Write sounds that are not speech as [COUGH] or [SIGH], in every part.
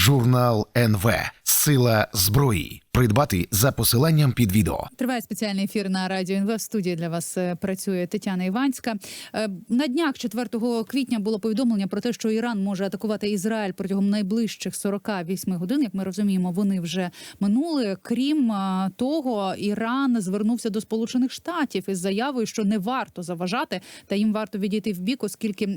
Журнал НВ Сила зброї. Придбати за посиланням під відео. Триває спеціальний ефір на радіо НВ. В студії для вас е, працює Тетяна Іванська. Е, На днях 4 квітня було повідомлення про те, що Іран може атакувати Ізраїль протягом найближчих 48 годин. Як ми розуміємо, вони вже минули. Крім е, того, Іран звернувся до Сполучених Штатів із заявою, що не варто заважати, та їм варто відійти в бік, оскільки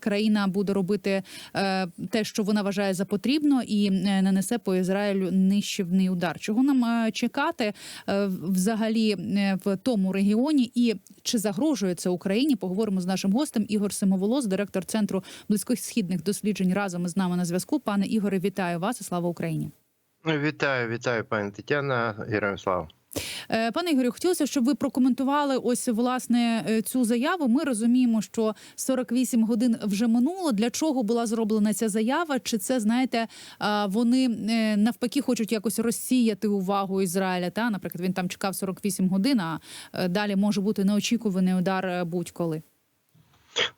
країна буде робити те, що вона вважає за потрібно, і нанесе по Ізраїлю нищівний удар. Чого нам е, чекати е, взагалі е, в тому регіоні, і чи загрожує це Україні? Поговоримо з нашим гостем Ігор Симоволос, директор центру близькосхідних досліджень разом із нами на зв'язку. Пане Ігоре, вітаю вас і слава Україні. Вітаю, вітаю, пані Тетяна, героям слава. Е, Пане Ігорю, хотілося, щоб ви прокоментували ось власне е, цю заяву. Ми розуміємо, що 48 годин вже минуло. Для чого була зроблена ця заява? Чи це знаєте, вони е, навпаки хочуть якось розсіяти увагу Ізраїля? Та, наприклад, він там чекав 48 годин, а далі може бути неочікуваний удар будь-коли.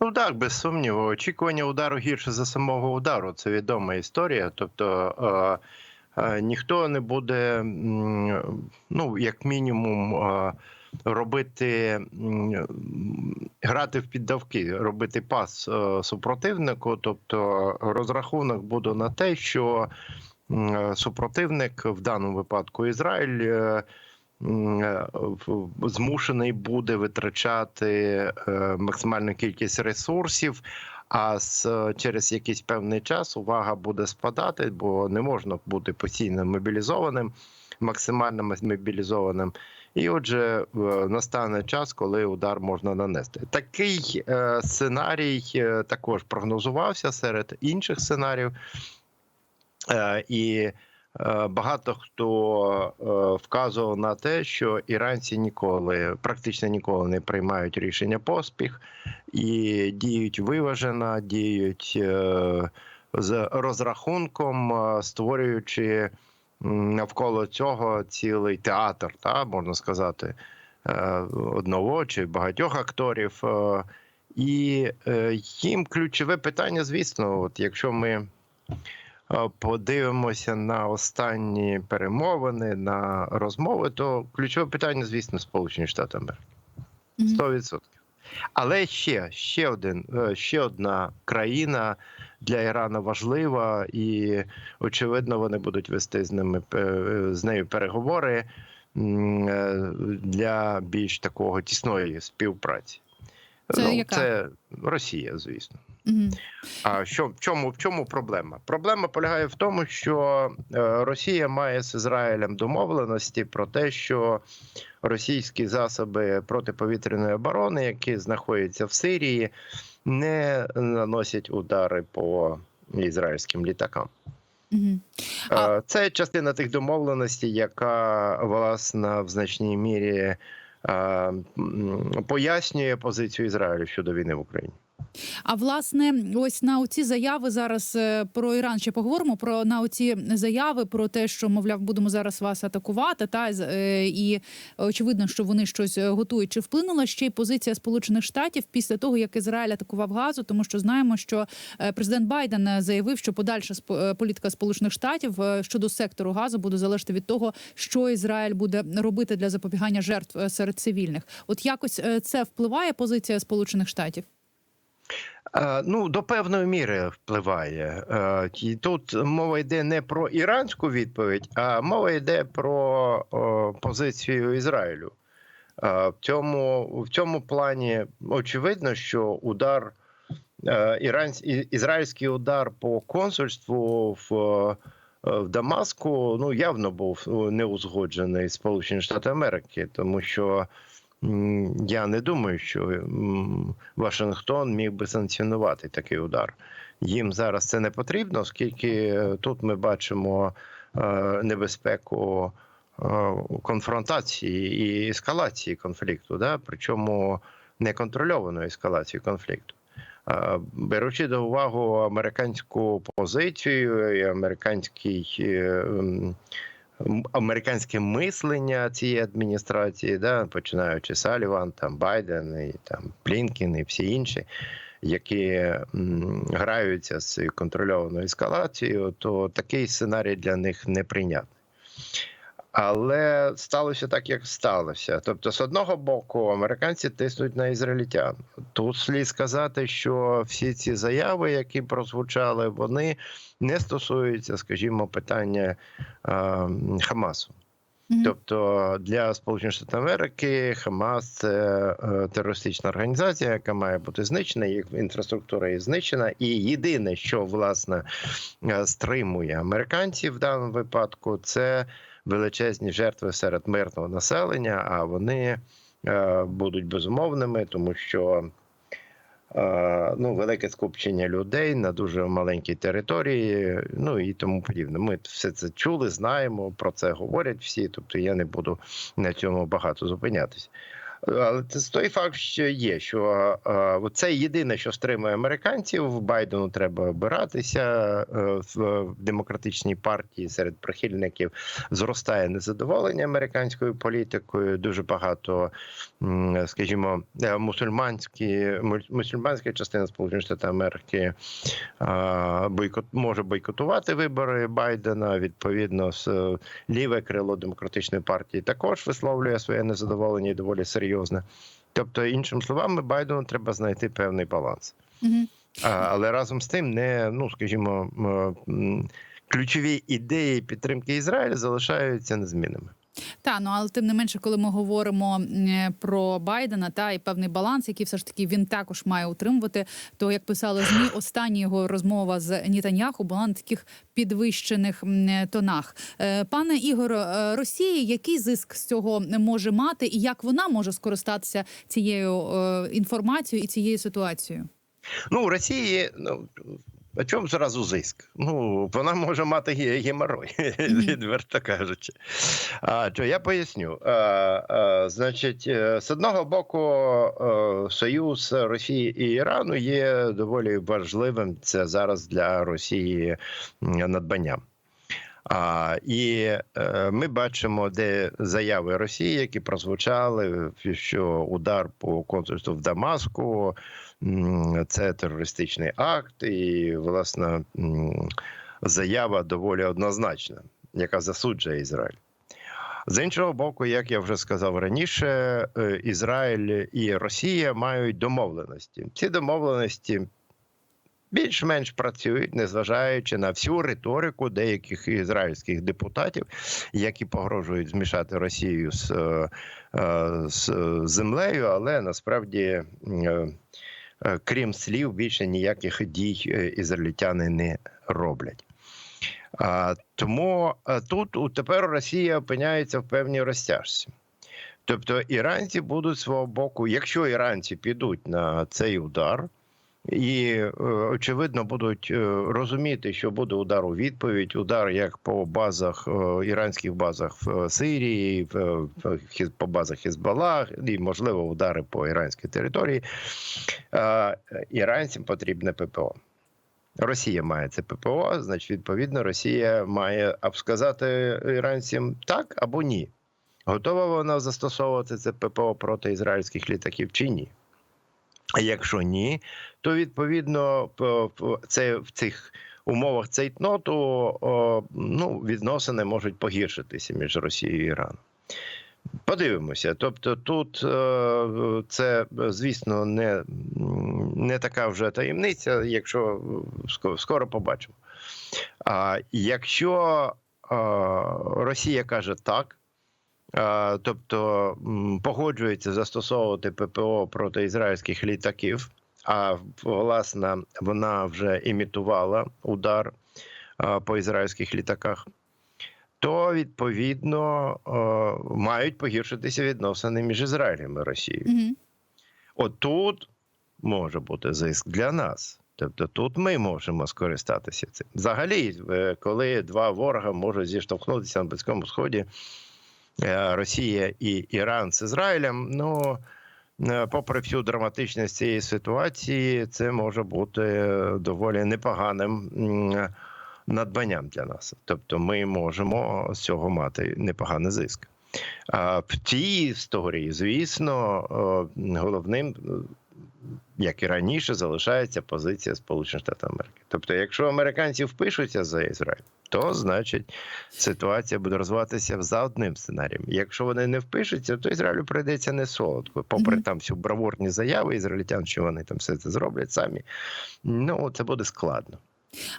Ну так, без сумніву. Очікування удару гірше за самого удару. Це відома історія. Тобто ніхто не буде, ну як мінімум, е, робити грати в піддавки, робити пас е, супротивнику. Тобто розрахунок буде на те, що е, супротивник в даному випадку Ізраїль. е, е, змушений буде витрачати е, максимальну кількість ресурсів. А з через якийсь певний час увага буде спадати, бо не можна бути постійно мобілізованим, максимально мобілізованим. І отже, е, настане час, коли удар можна нанести. Такий е, сценарій е, також прогнозувався серед інших сценаріїв. Е, і Е, Багато хто е, вказував на те, що іранці ніколи, практично ніколи не приймають рішення поспіх і діють виважено, діють е, з розрахунком, е, створюючи навколо цього цілий театр, та можна сказати, е, одного чи багатьох акторів. Е, І е, їм ключове питання, звісно, от якщо ми. Е, подивимося на останні перемовини, на розмови, то ключове питання, звісно, Сполучені Штати Америки. Мгм. 100%. Але ще, ще, один, е, ще одна країна для Ірану важлива, і очевидно, вони будуть вести з ними е, з нею переговори для більш такого тісної співпраці. Це яка? це Росія, звісно. Мгм. А що в чому в чому проблема? Проблема полягає в тому, що е, Росія має з Ізраїлем домовленості про те, що російські засоби протиповітряної оборони, які знаходяться в Сирії, не наносять удари по ізраїльським літакам. Мгм. А- Це частина тих домовленостей, яка власне в значній мірі пояснює позицію Ізраїлю щодо війни в Україні. А власне, ось на оці заяви зараз е, про Іран ще поговоримо. Про на оці заяви про те, що мовляв, будемо зараз вас атакувати. Та е, і очевидно, що вони щось е, готують. Чи вплинула ще й позиція Сполучених Штатів після того, як Ізраїль атакував газу? Тому що знаємо, що президент Байден заявив, що подальша політика Сполучених Штатів щодо сектору газу буде залежати від того, що Ізраїль буде робити для запобігання жертв серед цивільних. От якось це впливає позиція Сполучених Штатів. Е, Ну, до певної міри впливає. Е, тут мова йде не про іранську відповідь, а мова йде про позицію Ізраїлю. Е, В цьому, в цьому плані очевидно, що удар ірансь, ізраїльський удар по консульству в, в Дамаску ну явно був не узгоджений з Сполучені Штати Америки, тому що я не думаю, що Вашингтон міг би санкціонувати такий удар. Їм зараз це не потрібно, оскільки е, тут ми бачимо е, небезпеку е, конфронтації і ескалації конфлікту, да? причому неконтрольованої ескалації конфлікту. Беручи до уваги американську позицію і американський. Американське мислення цієї адміністрації, да, починаючи Саліван, там Байден, і там Блінкін і всі інші. які граються з контрольованою ескалацією, то такий сценарій для них неприйнятний. Але сталося так, як сталося. Тобто, з одного боку, американці тиснуть на ізраїльтян. Тут слід сказати, що всі ці заяви, які прозвучали, вони не стосуються, скажімо, питання е, Хамасу. Тобто для Сполучених Штатів Америки Хамас це е, терористична організація, яка має бути знищена, їх інфраструктура є знищена. І єдине, що власне е, стримує американців в даному випадку, це величезні жертви серед мирного населення. А вони е, будуть безумовними, тому що. е, Ну, велике скупчення людей на дуже маленькій території, ну і тому подібне. Ми все це чули, знаємо, про це говорять всі. Тобто я не буду на цьому багато зупинятися. Але це той факт, що є, що це єдине, що стримує американців. Байдену треба обиратися е, в демократичній партії серед прихильників. Зростає незадоволення американською політикою. Дуже багато, скажімо, е, мусульманські мусульманська частина Сполучених Штатів Америки бойкот може бойкотувати вибори Байдена. Відповідно, з ліве крило демократичної партії також висловлює своє незадоволення і доволі серйозне. Тобто, іншими словами, Байдену треба знайти певний баланс. Мгм. А, але разом з тим, не ну скажімо, ключові ідеї підтримки Ізраїля залишаються незмінними. Та ну але тим не менше, коли ми говоримо про Байдена та і певний баланс, який все ж таки він також має утримувати. То як писали змі, остання його розмова з Нітаньяху була на таких підвищених тонах. Е, Пане Ігоро, е, Росія який зиск з цього може мати, і як вона може скористатися цією е, інформацією і цією ситуацією? Ну, у Росії, ну. А чому зразу зиск? Ну, вона може мати ге- геморой, відверто кажучи. А, що я поясню. А, а, значить, е, з одного боку, е, союз Росії і Ірану є доволі важливим. Це зараз для Росії надбанням. А, і е, ми бачимо, де заяви Росії, які прозвучали, що удар по консульству в Дамаску це терористичний акт, і власне заява доволі однозначна, яка засуджує Ізраїль. З іншого боку, як я вже сказав раніше, е, Ізраїль і Росія мають домовленості. Ці домовленості більш-менш працюють, незважаючи на всю риторику деяких ізраїльських депутатів, які погрожують змішати Росію з, е, е, з землею, але насправді. Е, Крім слів, більше ніяких дій е, ізраїльтяни не роблять. Тому е, тут у- тепер Росія опиняється в певній розтяжці. Тобто іранці будуть свого боку, якщо іранці підуть на цей удар, і е, очевидно будуть е, розуміти, що буде удар у відповідь, удар як по базах е, іранських базах в Сирії, по базах Хізбалах, і можливо удари по іранській території. Іранцям потрібне ППО. Росія має це ППО, значить, відповідно, Росія має сказати іранцям так або ні. Готова вона застосовувати це ППО проти ізраїльських літаків чи ні? Якщо ні, то відповідно це в цих умовах цейтноту о, ну, відносини можуть погіршитися між Росією і Іраном. Подивимося. Тобто, тут е, це, звісно, не, не така вже таємниця, якщо скоро побачимо. А якщо е, Росія каже так, тобто погоджується застосовувати ППО проти ізраїльських літаків, а власне вона вже імітувала удар е, по ізраїльських літаках то відповідно е, мають погіршитися відносини між Ізраїлем і Росією. Угу. От тут може бути зиск для нас. Тобто тут ми можемо скористатися цим. Взагалі, е, коли два ворога можуть зіштовхнутися на Близькому Сході, е, Росія і Іран з Ізраїлем, ну е, попри всю драматичність цієї ситуації, це може бути доволі непоганим. надбанням для нас. Тобто ми можемо з цього мати непоганий зиск. А в цій історії, звісно, е, головним е, як і раніше, залишається позиція Сполучених Штатів Америки. Тобто, якщо американці впишуться за Ізраїль, то значить ситуація буде розвиватися за одним сценарієм. Якщо вони не впишуться, то Ізраїлю прийдеться не солодко. Попри Мгм. там всю бравурні заяви ізраїльтян, що вони там все це зроблять самі. Ну це буде складно.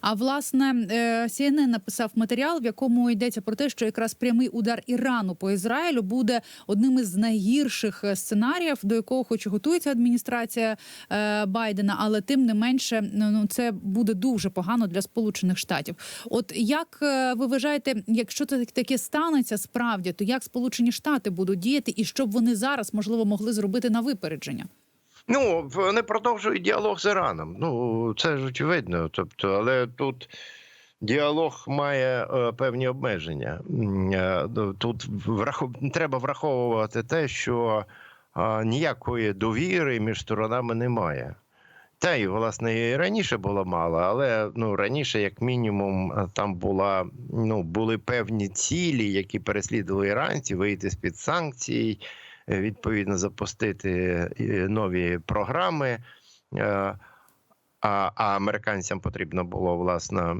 А власне е, CNN написав матеріал, в якому йдеться про те, що якраз прямий удар Ірану по Ізраїлю буде одним із найгірших е, сценаріїв, до якого хоч готується адміністрація е, Байдена, але тим не менше, ну ну, це буде дуже погано для Сполучених Штатів. От як ви вважаєте, якщо це таке станеться справді, то як Сполучені Штати будуть діяти, і що б вони зараз можливо могли зробити на випередження? Ну, вони продовжують діалог з Іраном. Ну, це ж очевидно. Тобто, але тут діалог має е, певні обмеження. Е, ну, Тут врахов... треба враховувати те, що е, ніякої довіри між сторонами немає. Та й власне і раніше було мало, але ну раніше, як мінімум, е, там була ну були певні цілі, які переслідували іранці, вийти з під санкцій, відповідно запустити е, нові програми. Е, А, американцям потрібно було власне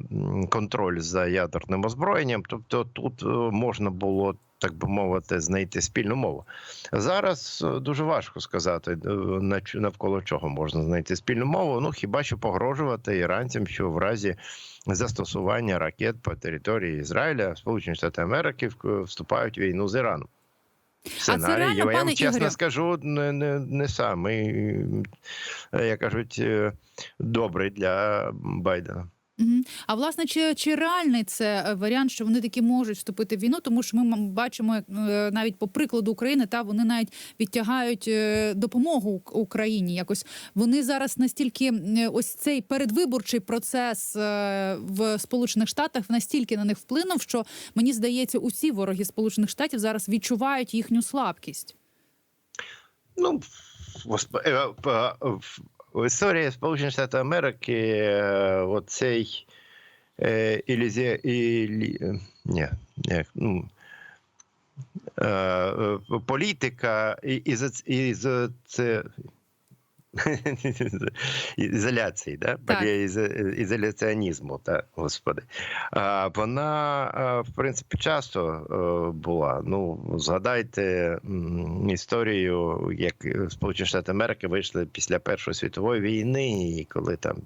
контроль за ядерним озброєнням. Тобто тут е, можна було так би мовити знайти спільну мову. Зараз е, дуже важко сказати е, навколо чого можна знайти спільну мову. Ну хіба що погрожувати іранцям, що в разі застосування ракет по території Ізраїля Сполучені Штати Америки вступають в війну з Іраном. Сценарій, реально, я вам чесно Ігорю? скажу, не, не, не самий, е, як кажуть, е, добрий для Байдена. Мгм. А власне, чи, чи реальний це е, варіант, що вони таки можуть вступити в війну? Тому що ми бачимо е, навіть по прикладу України, та вони навіть відтягають е, допомогу Україні. Якось вони зараз настільки ось цей передвиборчий процес в Сполучених Штатах настільки на них вплинув, що мені здається, усі вороги Сполучених Штатів зараз відчувають їхню слабкість. Ну, в- історії Сполучених Штатів Америки оцей е, ілюзія, ілі, е, ні, як, ну, е, е, політика і, і, і за це. [LAUGHS] Ізоляції, да? Так. Ізоляціонізму, та, господи. А, вона, в принципі, часто е, була. Ну, згадайте історію, як Сполучені Штати Америки вийшли після Першої світової війни, і коли там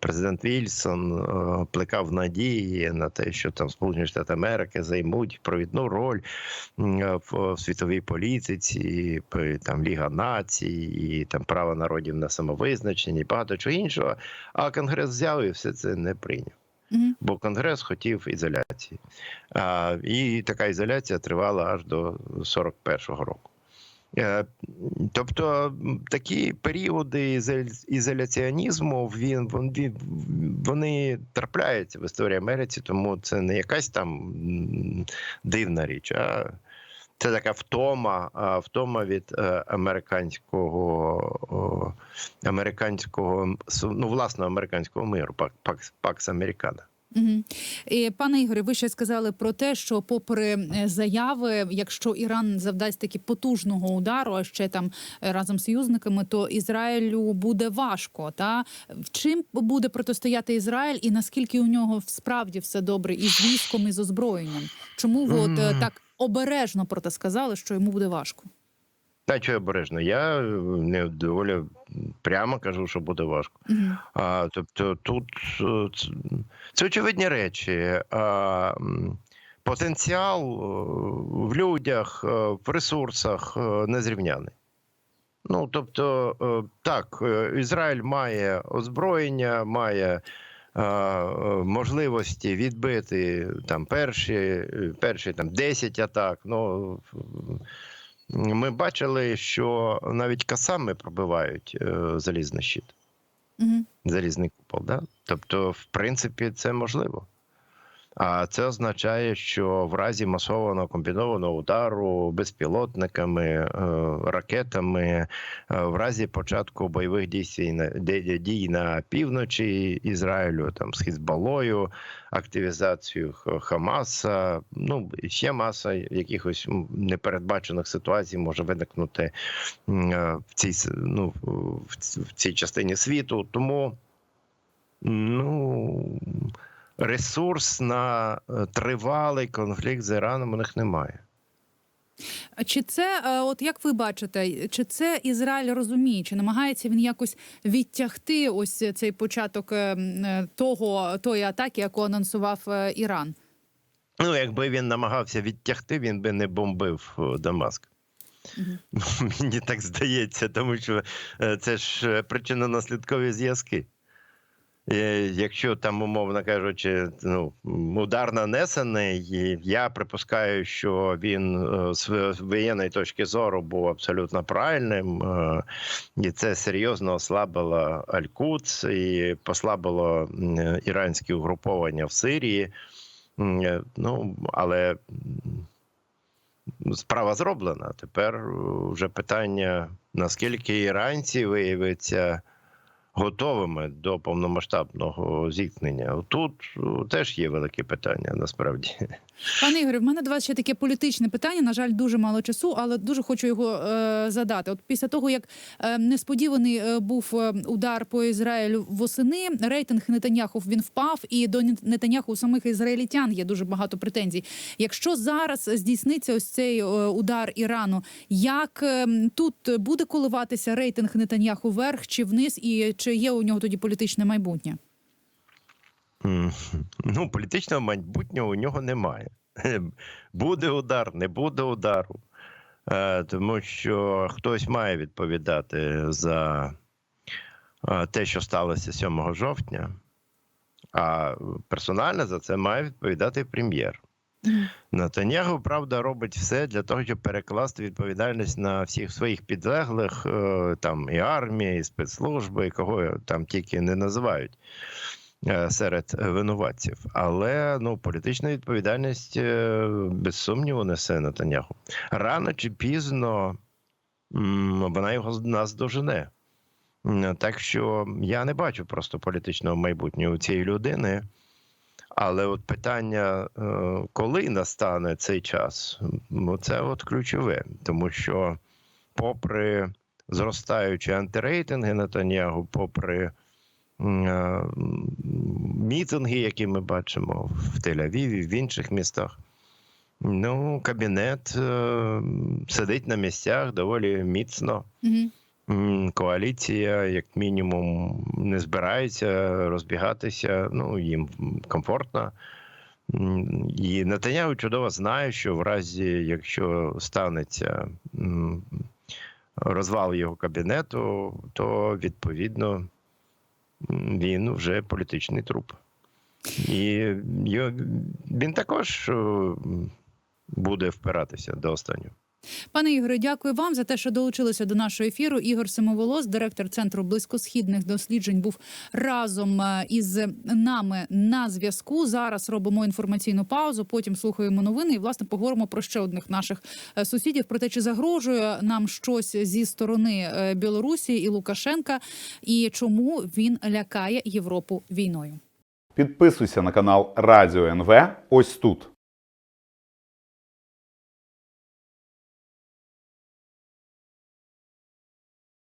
президент Вільсон е, плекав надії на те, що там Сполучені Штати Америки займуть провідну роль в, світовій політиці, там Ліга націй, і там право народів на самовизначення, і багато чого іншого. А Конгрес взяв і все це не прийняв бо Конгрес хотів ізоляції. А, і така ізоляція тривала аж до 41-го року. Е, Тобто такі періоди ізоляціонізму він, вон- він- вони трапляються в історії Америці, тому це не якась там дивна річ, а це така втома, втома від е, американського американського ну, власного американського миру, пак, пакс, пакс Американа. Мгм. І, пане Ігорі, ви ще сказали про те, що, попри е, заяви, якщо Іран завдасть таки потужного удару, а ще там е, разом з союзниками, то Ізраїлю буде важко. Та В чим буде протистояти Ізраїль, і наскільки у нього справді все добре і з військом, і з озброєнням? Чому ви от е, так обережно про те сказали, що йому буде важко? Та що обережно, я е, не доволі прямо кажу, що буде важко. Мгм. А, тобто тут це, це очевидні речі. А, потенціал е, в людях, е, в ресурсах незрівняний. Ну, тобто, так, Ізраїль має озброєння, має можливості відбити там перші, перші там 10 атак. Ну, ми бачили, що навіть касами пробивають е, залізний щит угу. залізний купол. Да? Тобто, в принципі, це можливо. А це означає, що в разі масованого комбінованого удару безпілотниками, е, ракетами, е, в разі початку бойових дій на дій на півночі Ізраїлю, там з Хізбалою, активізацією Х- Хамаса, ну ще маса якихось непередбачених ситуацій може виникнути е, в цій ну, в цій частині світу. Тому ну ресурс на е, тривалий конфлікт з Іраном у них немає. Чи це, е, от як ви бачите, чи це Ізраїль розуміє, чи намагається він якось відтягти ось цей початок е, того тої атаки, яку анонсував Іран? Ну, якби він намагався відтягти, він би не бомбив Дамаск. Ну, [LAUGHS] Мені так здається, тому що це ж е, причинно-наслідкові зв'язки. Е, Якщо там, умовно кажучи, ну, удар нанесений, я припускаю, що він е, з воєнної точки зору був абсолютно правильним, е, і це серйозно ослабило Аль-Куц і послабило іранські угруповання в Сирії. Ну, але справа зроблена. Тепер вже питання, наскільки іранці виявляться готовими до повномасштабного зіткнення. Тут е, теж є велике питання насправді. Пане Ігорю, в мене до вас ще таке політичне питання. На жаль, дуже мало часу, але дуже хочу його е, задати. От після того, як е, несподіваний е, був е, удар по Ізраїлю восени, рейтинг Нетаньяху він впав, і до Нет- Нетаньяху у самих ізраїльтян є дуже багато претензій. Якщо зараз здійсниться ось цей е, удар Ірану, як е, тут буде коливатися рейтинг Нетаньяху вверх чи вниз, і чи є у нього тоді політичне майбутнє? Ну, політичного майбутнього у нього немає. [LAUGHS] Буде удар, не буде удару. Е, Тому що хтось має відповідати за е, те, що сталося 7 жовтня, а персонально за це має відповідати прем'єр. Натаньягу, правда, робить все для того, щоб перекласти відповідальність на всіх своїх підлеглих, е, там і армії, і спецслужби, і кого там тільки не називають е, серед винуватців. Але ну, політична відповідальність е, без сумніву несе Натаньяху. Рано чи пізно вона його нас дожене. Так що я не бачу просто політичного майбутнього цієї людини. Але от питання, е, коли настане цей час, це от ключове, тому що, попри зростаючі антирейтинги Натаньягу, попри е, мітинги, які ми бачимо в Тель-Авіві, в інших містах, ну, кабінет е, сидить на місцях доволі міцно. Мгм. Коаліція, як мінімум, не збирається розбігатися. Ну їм комфортно. І Нетаньяху чудово знає, що в разі, якщо станеться розвал його кабінету, то відповідно він вже політичний труп. І він також е, буде впиратися до останнього. Пане Ігоре, дякую вам за те, що долучилися до нашого ефіру. Ігор Семоволос, директор центру близькосхідних досліджень, був разом е, із нами на зв'язку. Зараз робимо інформаційну паузу. Потім слухаємо новини і власне поговоримо про ще одних наших е, сусідів про те, чи загрожує нам щось зі сторони е, Білорусі і Лукашенка, і чому він лякає Європу війною. Підписуйся на канал Радіо НВ ось тут.